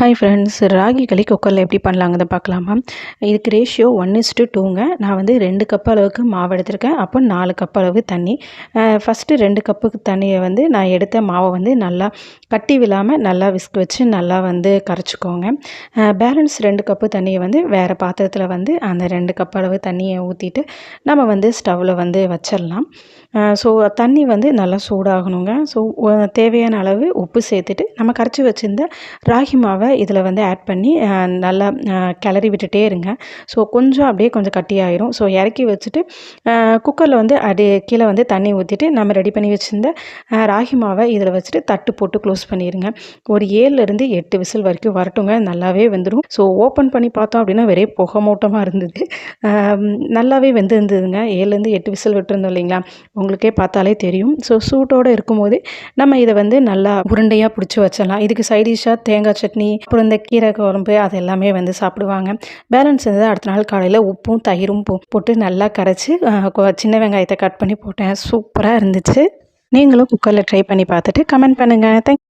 Hi friends ragi களி குக்கரில் எப்படி பண்ணலாங்கிறத பார்க்கலாமா இதுக்கு ரேஷியோ ஒன் இஸ்ட்டு டூங்க நான் வந்து ரெண்டு கப் அளவுக்கு மாவு எடுத்திருக்கேன். அப்போ நாலு கப் அளவு தண்ணி. ஃபஸ்ட்டு ரெண்டு கப்புக்கு தண்ணியை வந்து நான் எடுத்த மாவை வந்து நல்லா கட்டி விழாமல் நல்லா விஸ்க் வச்சு நல்லா வந்து கரைச்சிக்கோங்க. பேலன்ஸ் ரெண்டு கப்பு தண்ணியை வந்து வேறு பாத்திரத்தில் வந்து அந்த ரெண்டு கப் அளவு தண்ணியை ஊற்றிட்டு நம்ம வந்து ஸ்டவ்வில் வந்து வச்சிடலாம். ஸோ தண்ணி வந்து நல்லா சூடாகணுங்க. ஸோ தேவையான அளவு உப்பு சேர்த்துட்டு நம்ம கரைச்சி வச்சுருந்த ராகி மாவை இதில் வந்து ஆட் பண்ணி நல்லா கிளறி விட்டுட்டே இருங்க. ஸோ கொஞ்சம் அப்படியே கொஞ்சம் கட்டியாயிரும். ஸோ இறக்கி வச்சுட்டு குக்கரில் வந்து அடி கீழே வந்து தண்ணி ஊற்றிட்டு நம்ம ரெடி பண்ணி வச்சுருந்த ராகி மாவை இதில் வச்சுட்டு தட்டு போட்டு க்ளோஸ் பண்ணிடுங்க ஒரு ஏழுலேருந்து எட்டு விசில் வரைக்கும் வரட்டுங்க. நல்லாவே வெந்துடும் ஸோ ஓப்பன் பண்ணி பார்த்தோம் அப்படின்னா வெறே புகை மூட்டமாக இருந்தது. நல்லாவே வெந்து இருந்ததுங்க ஏழுலேருந்து எட்டு விசில் விட்டுருந்தோம் இல்லைங்களா? உங்களுக்கே பார்த்தாலே தெரியும். ஸோ சூட்டோடு இருக்கும்போது நம்ம இதை வந்து நல்லா உருண்டையாக பிடிச்சி வச்சிடலாம். இதுக்கு சைடிஷாக தேங்காய் சட்னி அப்புறம் இந்த கீரை குழம்பு அது எல்லாமே வந்து சாப்பிடுவாங்க. பேலன்ஸ் இருந்தது. அடுத்த நாள் காலையில் உப்பும் தயிரும் போட்டு நல்லா கரைச்சி சின்ன வெங்காயத்தை கட் பண்ணி போட்டேன். சூப்பராக இருந்துச்சு. நீங்களும் குக்கரில் ட்ரை பண்ணி பார்த்துட்டு கமெண்ட் பண்ணுங்கள் தேங்க்